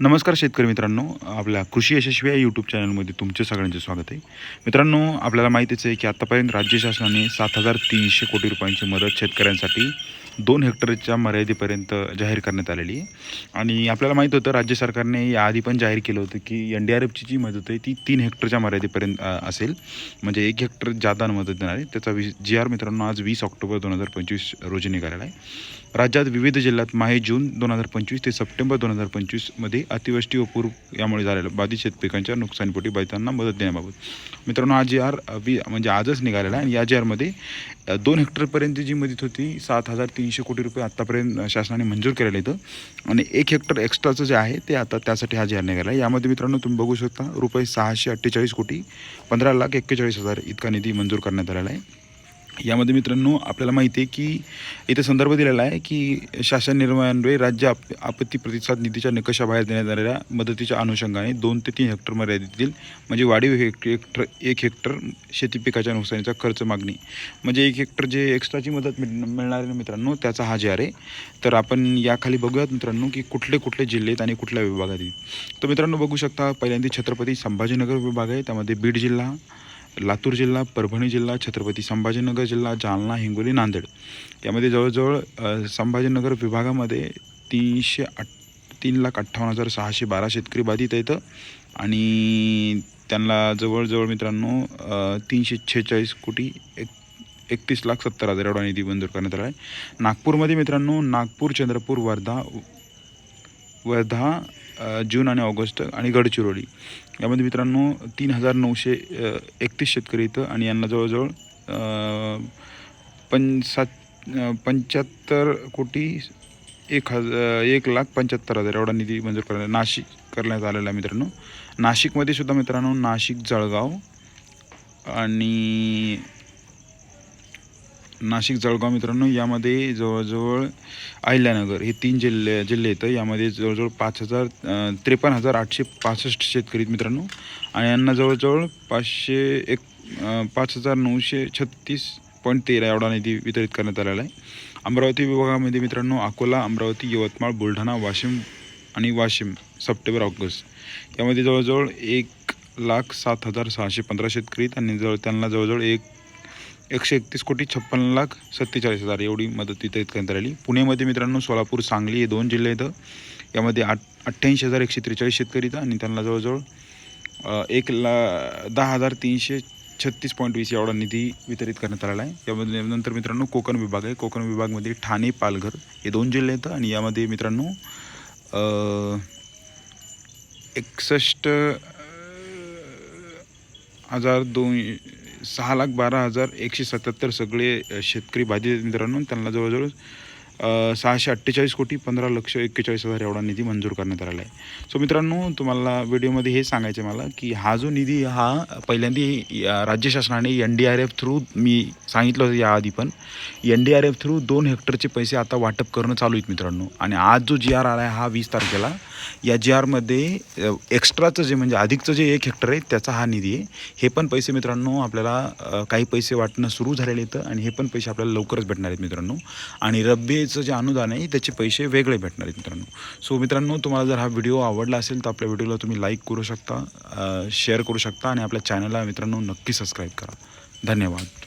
नमस्कार शेतकरी मित्रांनो. आपल्या कृषी यशस्वी या यूट्यूब चॅनलमध्ये तुमचे सगळ्यांचे स्वागत आहे. मित्रांनो आपल्याला माहितीच आहे की आत्तापर्यंत राज्य शासनाने सात हजार तीनशे कोटी रुपयांची मदत शेतकऱ्यांसाठी दोन हेक्टरच्या मर्यादेपर्यंत जाहीर करण्यात आलेली आहे. आणि आपल्याला माहीत होतं राज्य सरकारने याआधी पण जाहीर केलं होतं की एन डी आर एफची जी मदत आहे ती तीन हेक्टरच्या मर्यादेपर्यंत असेल. म्हणजे एक हेक्टर जादा मदत देणार आहे. त्याचा वीस जी आर मित्रांनो आज वीस ऑक्टोबर दोन हजार पंचवीस रोजी निघालेला आहे. राज्यात विविध जिल्ह्यात माहे जून दोन हजार पंचवीस ते सप्टेंबर दोन हजार पंचवीसमध्ये अतिवृष्टी व पूर यामुळे झालेल्या बाधित शेतपिकांच्या नुकसानीपोटी बाधितांना मदत देण्याबाबत. मित्रांनो आज जी आर वि म्हणजे आजच निघालेला आहे. आणि या जी आरमध्ये दोन हेक्टरपर्यंत जी मदत होती सात हजार तीन तीनशे कोटी रुपये आत्तापर्यंत शासनाने मंजूर केलेलं इथं. आणि एक हेक्टर एक्स्ट्राचं जे आहे ते आता त्यासाठी हा जाहीर निघाला आहे. यामध्ये मित्रांनो तुम्ही बघू शकता रुपये सहाशे अठ्ठेचाळीस कोटी पंधरा लाख एक्केचाळीस हजार इतका निधी मंजूर करण्यात आलेला आहे. यामध्ये मित्रांनो आपल्याला माहिती आहे की इथे संदर्भ दिलेला आहे की शासन निर्णयान्वये राज्य आप आपत्ती प्रतिसाद निधीच्या निकषाबाहेर देण्यात आलेल्या मदतीच्या अनुषंगाने दोन ते तीन हेक्टर मर्यादेतील म्हणजे वाढीव हेक्टर हेक्टर एक हेक्टर शेती पिकाच्या नुकसानीचा खर्च मागणी. म्हणजे एक हेक्टर जे एक्स्ट्राची मदत मिळ मिळणार आहे मित्रांनो त्याचा हा जे आहे तर आपण याखाली बघूयात मित्रांनो की कुठले कुठले जिल्हे आहेत आणि कुठल्या विभागात आहेत. तर मित्रांनो बघू शकता पहिल्यांदा छत्रपती संभाजीनगर विभाग आहे त्यामध्ये बीड जिल्हा लातूर जिल्हा परभणी जिल्हा छत्रपती संभाजीनगर जिल्हा जालना हिंगोली नांदेड. यामध्ये जवळजवळ संभाजीनगर विभागामध्ये तीनशे आठ तीन लाख अठ्ठावन्न हजार सहाशे बारा शेतकरी बाधित आहेत. आणि त्यांना जवळजवळ मित्रांनो तीनशे छेचाळीस कोटी एक एकतीस लाख सत्तर हजार एवढा निधी मंजूर करण्यात आला आहे. नागपूरमध्ये मित्रांनो नागपूर चंद्रपूर वर्धा वर्धा जून आणि ऑगस्ट आणि गडचिरोली. यामध्ये मित्रांनो तीन हजार नऊशे एकतीस शेतकरी इथं आणि यांना जवळजवळ पं सात पंच्याहत्तर कोटी एक हजार एक लाख पंच्याहत्तर हजार एवढा निधी मंजूर करण्यात नाशिक करण्यात आलेला आहे मित्रांनो. नाशिकमध्ये सुद्धा मित्रांनो नाशिक जळगाव आणि नाशिक जळगाव मित्रांनो यामध्ये जवळजवळ अहिल्यानगर हे तीन जिल्हे जिल्हे येतं यामध्ये जवळजवळ पाच हजार त्रेपन्न हजार आठशे पासष्ट शेतकरी मित्रांनो. आणि यांना जवळजवळ पाचशे एक पाच हजार नऊशे छत्तीस पॉईंट तेरा एवढा निधी वितरित करण्यात आलेला आहे. अमरावती विभागामध्ये मित्रांनो अकोला अमरावती यवतमाळ बुलढाणा वाशिम आणि वाशिम सप्टेंबर ऑगस्ट. यामध्ये जवळजवळ एक लाख सात हजार सहाशे पंधरा शेतकरी त्यांनी जवळ त्यांना जवळजवळ एक एकशे एकतीस कोटी छप्पन्न लाख सत्तेचाळीस हजार एवढी मदत वितरित करण्यात आली पुण्यामध्ये मित्रांनो सोलापूर सांगली हे दोन जिल्हे इथं. यामध्ये आठ अठ्ठ्याऐंशी हजार एकशे त्रेचाळीस शेतकरी इथं आणि त्यांना जवळजवळ एक ला दहा हजार तीनशे छत्तीस पॉईंट वीस एवढा निधी वितरित करण्यात आलेला आहे. यामध्ये नंतर मित्रांनो कोकण विभाग आहे. कोकण विभागमध्ये ठाणे पालघर हे दोन जिल्हे आहेत आणि यामध्ये मित्रांनो एकसष्ट हजार दोन सहा लाख बारा हजार एकशे सत्याहत्तर सगळे शेतकरी बाधित मित्रांनो. त्यांना जवळजवळ सहाशे अठ्ठेचाळीस कोटी पंधरा लक्ष एक्केचाळीस हजार एवढा निधी मंजूर करण्यात आलेला आहे. सो मित्रांनो तुम्हाला व्हिडिओमध्ये हे सांगायचं मला की हा जो निधी हा पहिल्यांदा राज्य शासनाने N D R F through मी सांगितलं होतं याआधी पण N D R F through दोन हेक्टरचे पैसे आता वाटप करणं चालू आहेत मित्रांनो. आणि आज जो जी आर आला आहे हा वीस तारखेला या जी आरमध्ये एक्स्ट्राचं जे म्हणजे अधिकचं जे एक हेक्टर आहे त्याचा हा निधी आहे. हे पण पैसे मित्रांनो आपल्याला काही पैसे वाटणं सुरू झालेले आहेत आणि हे पण पैसे आपल्याला लवकरच भेटणार आहेत मित्रांनो. आणि रब्बीचं जे अनुदान आहे त्याचे पैसे वेगळे भेटणार आहेत मित्रांनो. सो मित्रांनो तुम्हाला जर हा व्हिडिओ आवडला असेल तर आपल्या व्हिडिओला तुम्ही लाईक करू शकता शेअर करू शकता आणि आपल्या चॅनलला मित्रांनो नक्की सबस्क्राईब करा. धन्यवाद.